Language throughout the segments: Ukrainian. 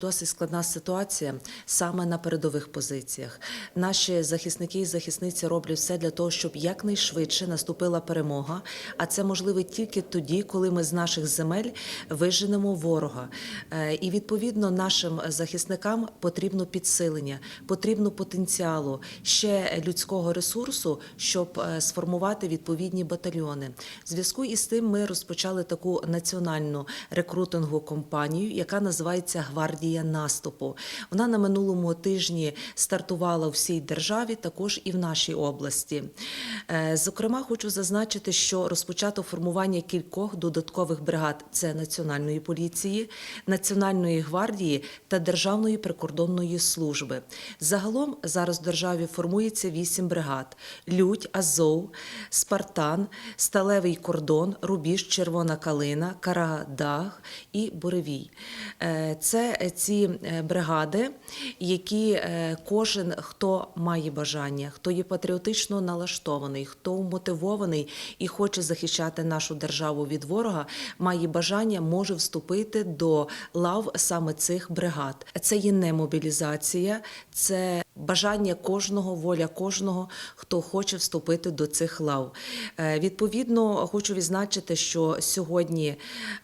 Досить складна ситуація саме на передових позиціях. Наші захисники і захисниці роблять все для того, щоб якнайшвидше наступила перемога. А це можливо тільки тоді, коли ми з наших земель виженемо ворога. Е, І відповідно нашим захисникам потрібно підсилення, потрібно потенціалу, ще людського ресурсу, щоб е, сформувати відповідні батальйони. В зв'язку із тим ми розпочали таку національну рекрутингову кампанію, яка називається Гвардія наступу. Вона на минулому тижні стартувала у всій державі, також і в нашій області. Е, Зокрема, хочу зазначити, що розпочато формування кількох додаткових бригад: це Національної поліції, Національної гвардії та Державної прикордонної служби. Загалом зараз в державі формується вісім бригад: Людь, Азов, Спартан, Сталевий кордон, Рубіж, Червона калина, Карадаг і Буревій. Е, Це ці е, бригади, які е, кожен, хто має бажання, хто є патріотично налаштований, хто мотивований і хоче захищати нашу державу від ворога, має бажання, може вступити до лав саме цих бригад. Це є не мобілізація, це бажання кожного, воля кожного, хто хоче вступити до цих лав. Е, Відповідно, хочу відзначити, що сьогодні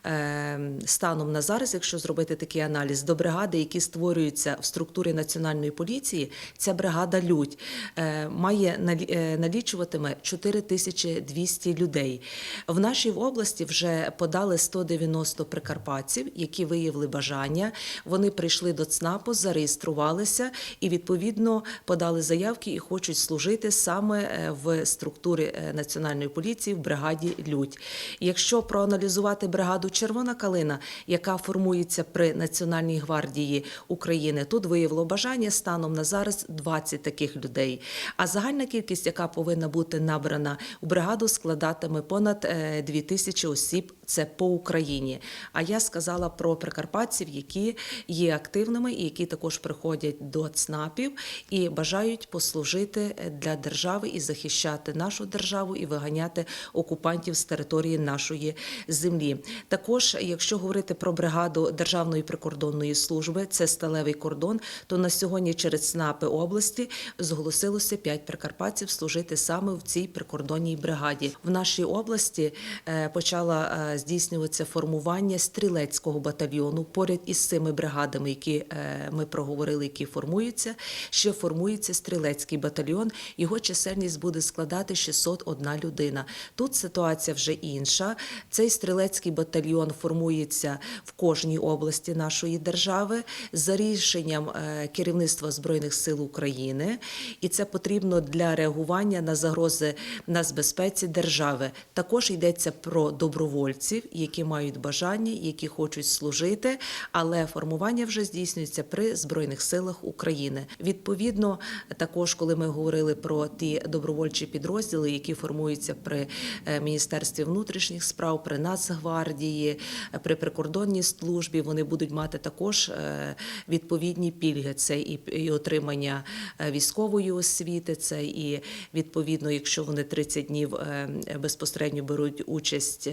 е, станом на зараз, якщо зробити такий аналіз, до бригади, які створюються в структурі національної поліції, ця бригада Людь е, має налі- налічуватиме 4200 людей. В нашій області вже подали 190 прикарпатців, які виявили бажання. Вони прийшли до ЦНАПу, зареєструвалися і відповідно подали заявки і хочуть служити саме е, в структурі е, національної поліції в бригаді Людь. Якщо проаналізувати бригаду Червона калина, яка формується при Національній гвардії України, тут виявило бажання станом на зараз 20 таких людей. А загальна кількість, яка повинна бути набрана у бригаду, складатиме понад 2 тисячі осіб. Це по Україні. А я сказала про прикарпатців, які є активними і які також приходять до ЦНАПів і бажають послужити для держави і захищати нашу державу і виганяти окупантів з території нашої землі. Також, якщо говорити про бригаду Державної прикордонної служби, це сталевий кордон, то на сьогодні через ЦНАПи області зголосилося 5 прикарпатців служити саме в цій прикордонній бригаді. В нашій області е, почала е, здійснюватися формування стрілецького батальйону поряд із цими бригадами, які е, ми проговорили, які формуються. Ще формується стрілецький батальйон. Його чисельність буде складати 601 людина. Тут ситуація вже інша. Цей стрілецький батальйон формується в кожній області нашої держави за рішенням е, керівництва збройних сил України, і це потрібно для реагування на загрози нацбезпеці держави. Також йдеться про добровольців, які мають бажання, які хочуть служити, але формування вже здійснюється при збройних силах України. Відповідно, також коли ми говорили про ті добровольчі підрозділи, які формуються при е, міністерстві внутрішніх справ, при Нацгвардії, при прикордонній службі, вони будуть мати також е, відповідні пільги. Це і, отримання е, військової освіти, це і відповідно, якщо вони 30 днів безпосередньо беруть участь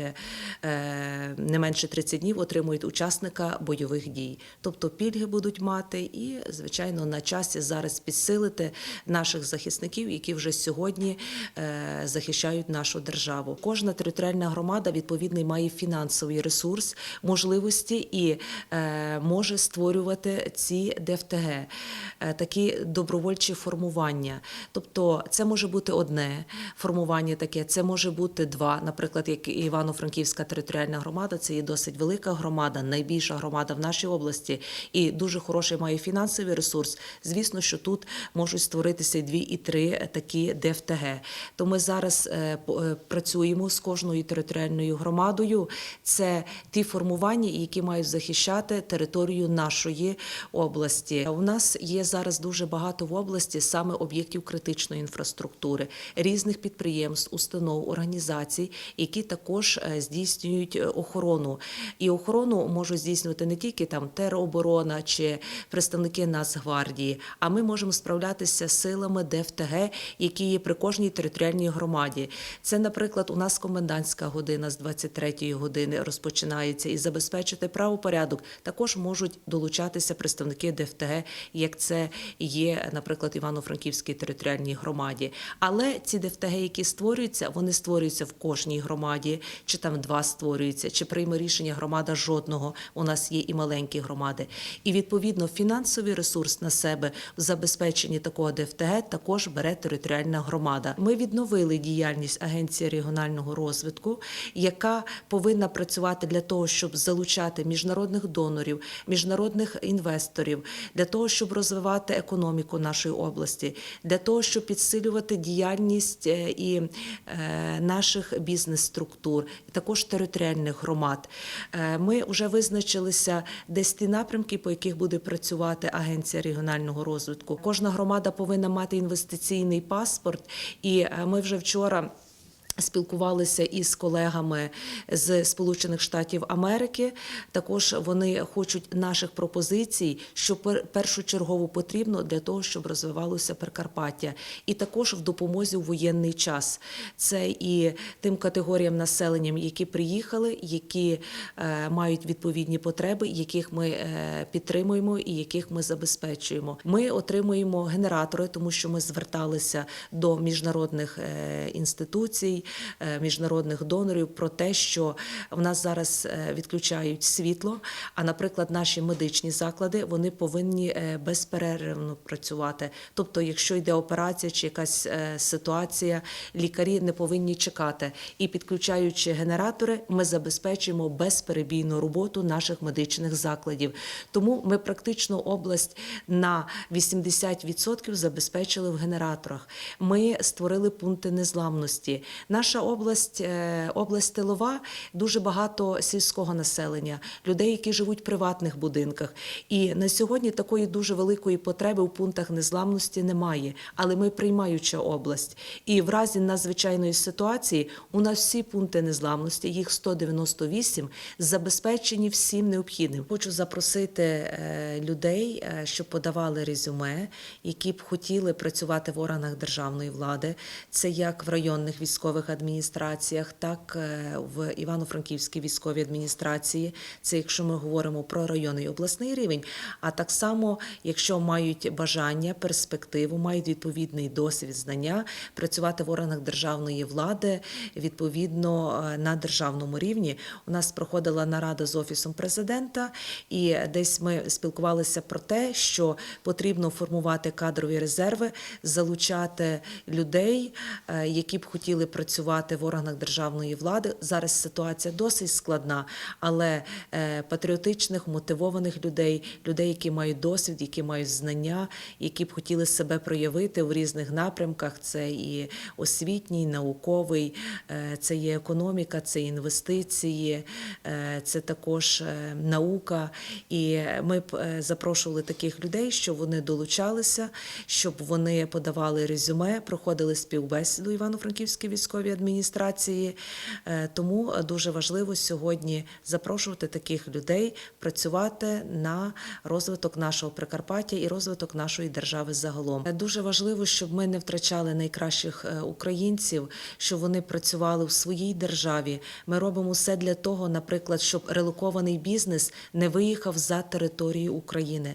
не менше 30 днів, отримують учасника бойових дій. Тобто пільги будуть мати, і звичайно на часі зараз підсилити наших захисників, які вже сьогодні е, захищають нашу державу. Кожна територіальна громада відповідний має фінансовий ресурс, можливості і е, може створювати ці ДФТГ, е, такі добровольчі формування. Тобто, це може бути одне формування таке, це може бути два. Наприклад, як Івано-Франківська територіальна громада, це є досить велика громада, найбільша громада в нашій області, і дуже хороший має фінансовий ресурс. Звісно, що тут можуть створитися дві і три такі ДФТГ. То ми зараз е, е, працюємо з кожною територіальною громадою. Це ті формування, які мають захищати територію нашої області. У нас є зараз дуже багато в області саме об'єктів критичної інфраструктури, різних підприємств, установ, організацій, які також е, здійснюють охорону. І охорону можуть здійснювати не тільки там тероборона чи представники Нацгвардії, а ми ми можемо справлятися з силами ДФТГ, які є при кожній територіальній громаді. Це, наприклад, у нас комендантська година з 23-ї години розпочинається і забезпечити правопорядок. Також можуть долучатися представники ДФТГ, як це є, наприклад, Івано-Франківській територіальній громаді. Але ці ДФТГ, які створюються, вони створюються в кожній громаді, чи там два створюються, чи прийме рішення громада жодного. У нас є і маленькі громади. І відповідно фінансовий ресурс на себе в забезпеченні такого ДФТГ також бере територіальна громада. Ми відновили діяльність Агенції регіонального розвитку, яка повинна працювати для того, щоб залучати міжнародних донорів, міжнародних інвесторів, для того, щоб розвивати економіку нашої області, для того, щоб підсилювати діяльність е, і е, наших бізнес-структур, також територіальних громад. Е, Ми вже визначилися десь ті напрямки, по яких буде працювати Агенція регіонального розвитку. Кожна громада повинна мати інвестиційний паспорт, і е, ми вже вчора. Спілкувалися із колегами з Сполучених Штатів Америки. Також вони хочуть наших пропозицій, що пер- першочергово потрібно для того, щоб розвивалося Прикарпаття, і також в допомозі у воєнний час. Це і тим категоріям населення, які приїхали, які е, мають відповідні потреби, яких ми е, підтримуємо і яких ми забезпечуємо. Ми отримуємо генератори, тому що ми зверталися до міжнародних е, інституцій, міжнародних донорів про те, що в нас зараз е, відключають світло. А, наприклад, наші медичні заклади вони повинні е, безперервно працювати. Тобто, якщо йде операція чи якась е, ситуація, лікарі не повинні чекати. І підключаючи генератори, ми забезпечуємо безперебійну роботу наших медичних закладів. Тому ми практично область на 80% забезпечили в генераторах. Ми створили пункти незламності. Наша область, е, область тилова, дуже багато сільського населення, людей, які живуть в приватних будинках. І на сьогодні такої дуже великої потреби в пунктах незламності немає. Але ми приймаюча область. І в разі надзвичайної ситуації у нас всі пункти незламності, їх 198, забезпечені всім необхідним. Хочу запросити е, людей, е, щоб подавали резюме, які б хотіли працювати в органах державної влади. Це як в районних військових адміністраціях, так е, в Івано-Франківській військовій адміністрації. Це якщо ми говоримо про районний обласний рівень. А так само, якщо мають бажання, перспективу, мають відповідний досвід, знання, працювати в органах державної влади відповідно е, на державному рівні. У нас проходила нарада з офісом президента, і десь ми спілкувалися про те, що потрібно формувати кадрові резерви, залучати людей, е, які б хотіли працювати в органах державної влади. Зараз ситуація досить складна, але е, патріотичних, мотивованих людей, людей, які мають досвід, які мають знання, які б хотіли себе проявити в різних напрямках. Це і освітній, науковий, е, це є економіка, це інвестиції, е, це також наука. І ми б запрошували таких людей, щоб вони долучалися, щоб вони подавали резюме, проходили співбесіду Івано-Франківській військовій адміністрації. Е, Тому дуже важливо сьогодні запрошувати таких людей працювати на розвиток нашого Прикарпаття і розвиток нашої держави загалом. Е, Дуже важливо, щоб ми не втрачали найкращих е, українців, щоб вони працювали в своїй державі. Ми робимо все для того, наприклад, щоб релокований бізнес не виїхав за територію України.